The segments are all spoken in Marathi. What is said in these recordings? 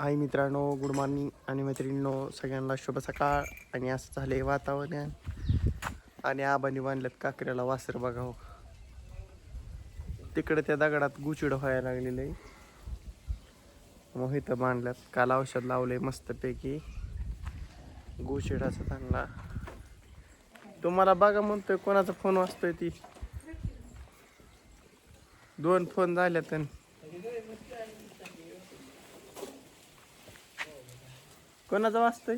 हाय मित्रांनो गुड मॉर्निंग आणि मैत्रिणींनो सगळ्यांना शुभ सकाळ. आणि असं झाले वातावरण. आणि आबानी बांधल्यात काकऱ्याला वासर बघावं हो. तिकडे त्या दगडात गुचिड व्हायला लागलेलं आहे. मग इथं बांधल्यात. काल औषध लावलंय मस्तपैकी. गुचिडाचा चांगला. तुम्हाला बघा म्हणतोय कोणाचा फोन वाचतोय ती. दोन फोन झाल्यात कोणाचा वाचतोय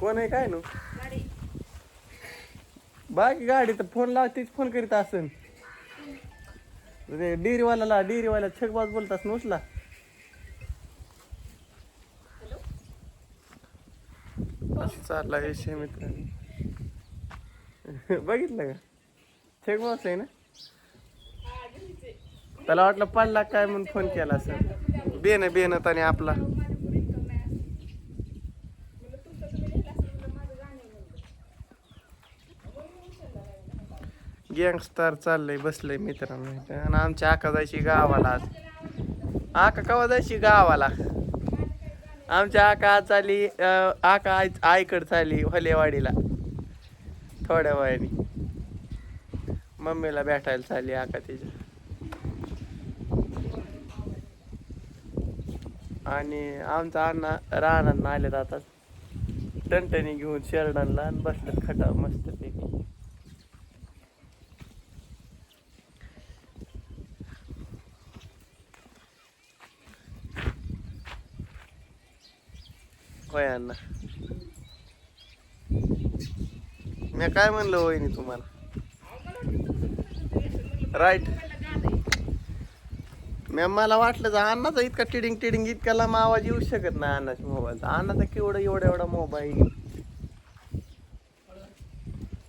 कोण आहे काय नो? बाकी गाडी तर फोन लावतीच फोन करीत असन. ते डेअरीवाल्याला डेअरीवाल्या छकबाज बोलतास नसला असं चालला विषय मित्रांनो. बघितलं का? छकबाज आहे ना? त्याला वाटलं पडला काय म्हणून फोन केला सर बेन बेन आणि आपला. गँगस्टर चाललंय बसलंय मित्रांनो आणि आमच्या आका जायची गावाला आज. आका कवा जायची गावाला? आमच्या आका आज चालली आका आई आईकडे चालली हलेवाडीला. थोड्या वयाने. मम्मीला भेटायला चालली आका तिच्या. आणि आमचा अण्णा रानात आले जातात. टणटणी घेऊन शेरडांना आणि बसल्यात खटा मस्त पैकी. होय अण्णा. मी काय म्हणलं वहिनी तुम्हाला? राईट मॅम मला वाटलं जा अण्णाचा इतका टिडिंग टिडिंग इतका लांब आवाज येऊ शकत नाही अण्णाच्या मोबाईलचा. अण्णाचा केवढा एवढा एवढा मोबाईल?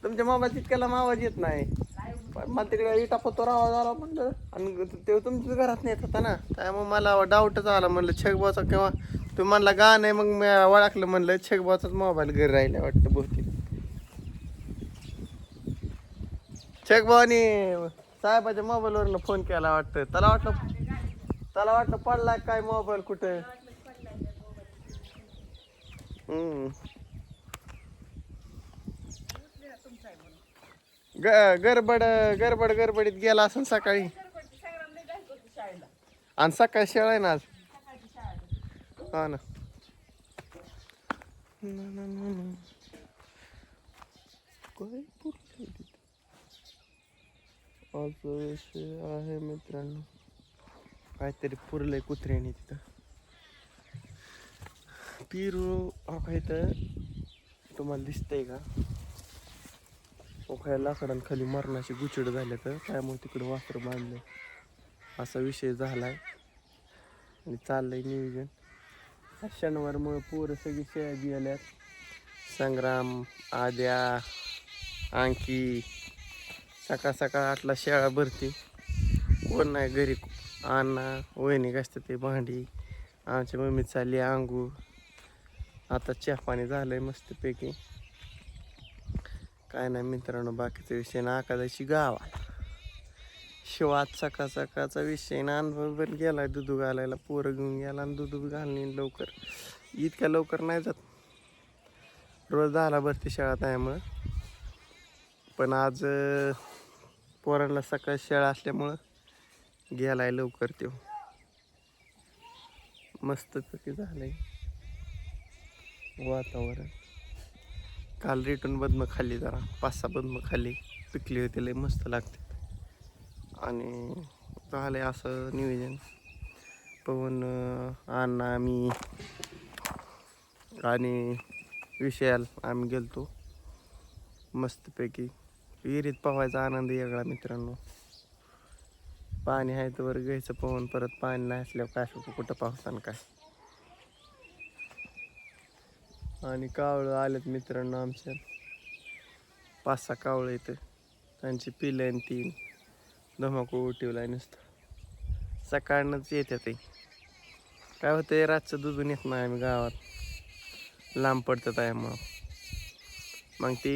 तुमच्या मोबाईल इतक्याला लांब आवाज येत नाही. पण मला तिकडे इटा पत्तोर आवाज आला म्हणलं. आणि ते तुमच्या घरात येत होता ना. त्यामुळे मला डाऊटच आला. म्हणलं छगबाचा किंवा तुम्ही म्हणला गाणं आहे मग मी ओळखलं म्हणलं छगबाचाच मोबाईल घरी राहिला वाटतं बहुतेक. छगबानी साहेबाच्या मोबाईलवरनं फोन केला वाटतं त्याला वाटलं त्याला वाटलं पडला काय मोबाईल कुठे? ग- गडबड गडबड गडबडीत गेला असं सकाळी. आणि सकाळी शाळा आहे ना आज? हा ना. ना, ना, विषय आहे मित्रांनो. काहीतरी पुरलंय कुत्र्याने तिथं. पिरू हा काय तर तुम्हाला दिसतंय का? ओखाया लाकडान खाली मरणाची गुचड झाल्या तर त्यामुळे तिकडे वासर बांधलं असा विषय झालाय. आणि चाललंय नियोजन. शनिवारमुळे पोरं सगळी शेळ्या गेल्यात संग्राम आद्या अंकी सकाळ सकाळ आठला शेळा भरती. कोण नाही घरी. अण्णा वहिनी असतं ते भांडी. आमच्या मम्मी चालली आंघोळ. आता चहा पाणी झालंय मस्तपैकी. काय नाही मित्रांनो बाकीचा विषय ना आकादाची गावाला शिवात सकाळ सकाळचा विषय ना बरोबर गेलाय. दूध घालायला पोरं घेऊन गेला आणि दूध घालणे लवकर. इतक्या लवकर नाही जात. रोज दहाला भरती शाळा त्यामुळं. पण आज पोरांना सकाळ शाळा असल्यामुळं गेलाय लवकर तो मस्तपैकी झालंय. वातावरण. काल रिटर्न बदम खाल्ली जरा. पाच सहा बदम खाल्ली. पिकली होती लय मस्त लागते. आणि झालंय असं नियोजन. पवन अण्णा मी आणि विशाल आम्ही गेलतो. मस्तपैकी. विहिरीत पोहायचा आनंद वेगळा मित्रांनो. पाणी आहे तर घ्यायचं पोहून परत पाणी नाही असल्यावर काय असं कुठं पावसान काय. आणि कावळं आलेत मित्रांनो आमच्या पाच सहा कावळं इथं. त्यांची पिलं आणि तीन. धमाकू उठवलाय नुसतं. सकाळनंच येतात ते. काय होतं रातचं दुधून येत नाही आम्ही गावात. लांब पडतं आहे मग मग ती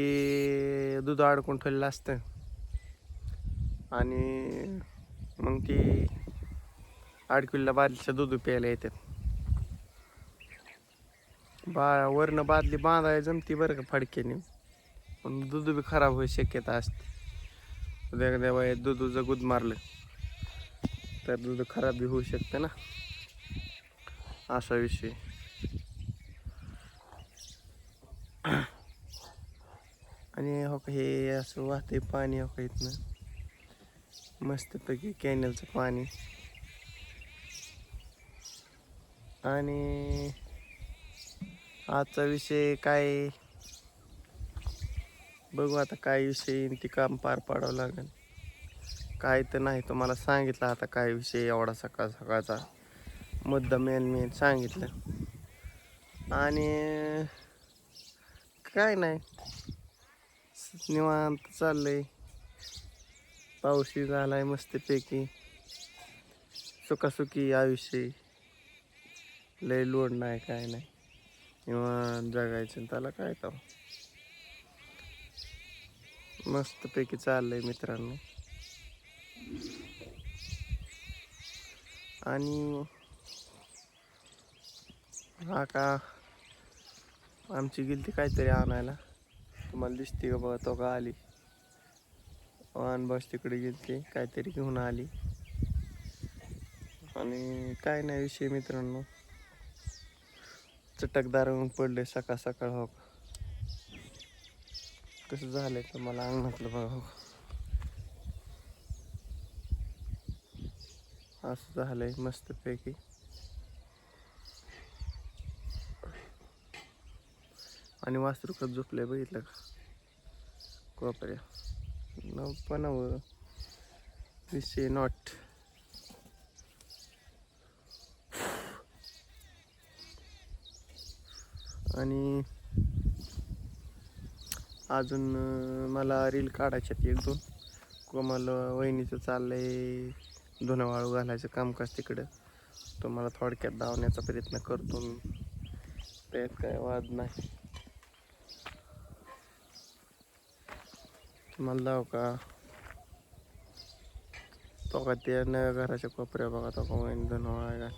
दूध अडकून ठेवलेलं असतं. आणि मग ती आडकिल्ला बादलीचं दूध प्यायला येतात. बा वरनं बादली बांधायला जमती बरं का फडकेने पण दूध बी खराब व्हायची शक्यता असते. उद्या देवा वयात दूध जर गुद मारलं तर दूध खराब बी होऊ शकतं ना. असा विषय. आणि हो का हे असं वाहतंय पाणी हो का इथनं. मस्तपैकी कॅनलचं पाणी. आणि आजचा विषय काय? बघू आता काय विषय ते काम पार पाडावं लागेल. काय तर नाही तुम्हाला सांगितलं आता काय विषय एवढा सकाळ सकाळचा. मुद्दा मेन मेन सांगितलं. आणि काय नाही. निवांत चाललंय. पाऊसही झालाय मस्तपैकी. सुखासुखी आयुष्य. लय लोड नाही काय नाही. निवांत जगायचं त्याला काय तर. मस्तपैकी चाललंय मित्रांनो. आणि हा का? आमची गिलती काहीतरी आणायला. तुम्हाला दिसते का बघा तो का आली वाहन बस तिकडे गेलती काहीतरी घेऊन आली. आणि काय नाही विषय मित्रांनो. चटकदार होऊन पडले सकाळ सकाळ हो कसं झालंय तर मला अंगणातलं बघा हो असं झालंय मस्तपैकी. आणि वासरुखात झोपलंय बघितलं का? कोपऱ्या. नऊ पण विषय नॉट आणि अजून मला रील काढायच्यात एक दोन. कोमल वहिनीचं चाललंय धुणं वाळू घालायचं कामकाज तिकडं. तो मला थोडक्यात धावण्याचा प्रयत्न करतो मी. त्यात काय वाद नाही. तुम्हाला का तो का त्या नव्या घराच्या कोपऱ्या बघा तो का वहिनी धुणं वाळा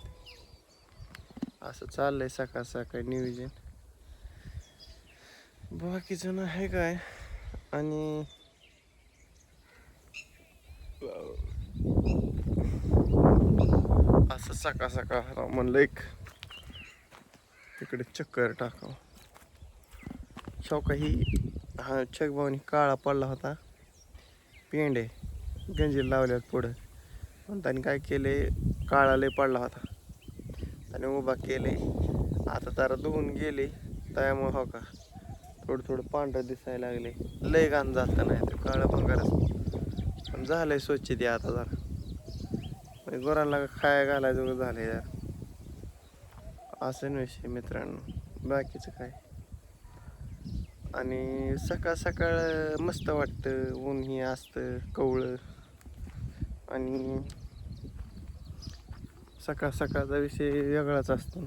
असं चाललंय सकाळ सकाळी नियोजन बाकीचं आहे काय आणि असं सकाळ सकाळ म्हणलं एक तिकडे चक्कर टाकावं चौका ही हा चकभावनी काळा पडला होता. पेंडे गंजीला लावल्यात पुढं. पण त्यांनी काय केले? काळा लय पडला होता. त्याने उभा केले. आता तारा धुवून गेले. त्यामुळे हो का थोडं थोडं पांढरं दिसायला लागले. लय घाण जात नाही तर काळं भंगारच पण झालंय स्वच्छ ते आता जरा. म्हणजे गुरांना खाया घालायचं झालंय जरा. असं विषय मित्रांनो. बाकीचं काय? आणि सकाळ सकाळ मस्त वाटतं ऊन हे असतं कवळं. आणि सकाळ सकाळचा विषय वेगळाच असतो.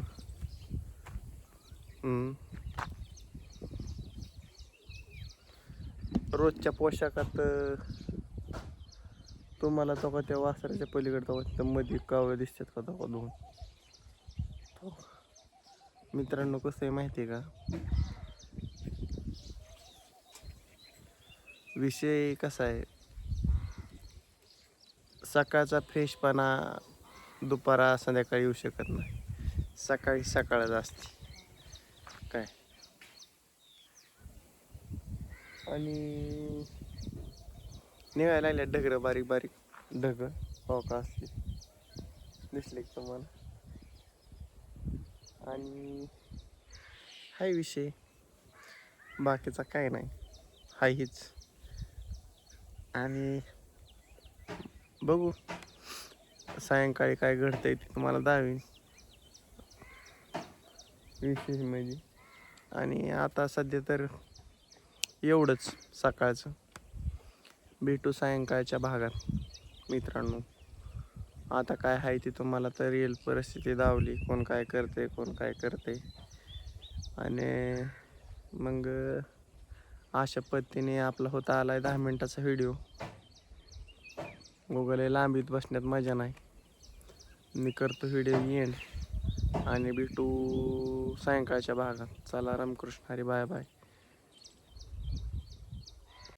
रोजच्या पोशाखात तुम्हाला तो का त्या वासराच्या पलीकडे तो मध्ये कावळे दिसतात का तो दोन मित्रांनो कसं आहे माहिती आहे का? विषय कसा आहे? सकाळचा फ्रेशपणा दुपारा संध्याकाळी येऊ शकत नाही. सकाळी सकाळच असते. काय? आणि निघायला लागल्या ढगरं बारीक बारीक. ढग? हो का? असली दिसले तुम्हाला? आणि हाय विषय. बाकीचा काय नाही. हाय हीच. आणि बघू सायंकाळी काय घडतं आहे ते तुम्हाला दावीन विशेष म्हणजे. आणि आता सध्या तर एवढंच सकाळचं. भेटू सायंकाळच्या भागात मित्रांनो. आता काय आहे ती तुम्हाला तर येईल परिस्थिती दावली कोण काय करते कोण काय करते आणि मग अशा पद्धतीने आपला होता आलाय दहा मिनिटाचा व्हिडिओ उगाले लांबीत बसण्यात मजा नाही. मी करतो व्हिडिओ एंड आणि भेटू सायंकाळच्या भागात. चला रामकृष्ण हरी बाय बाय.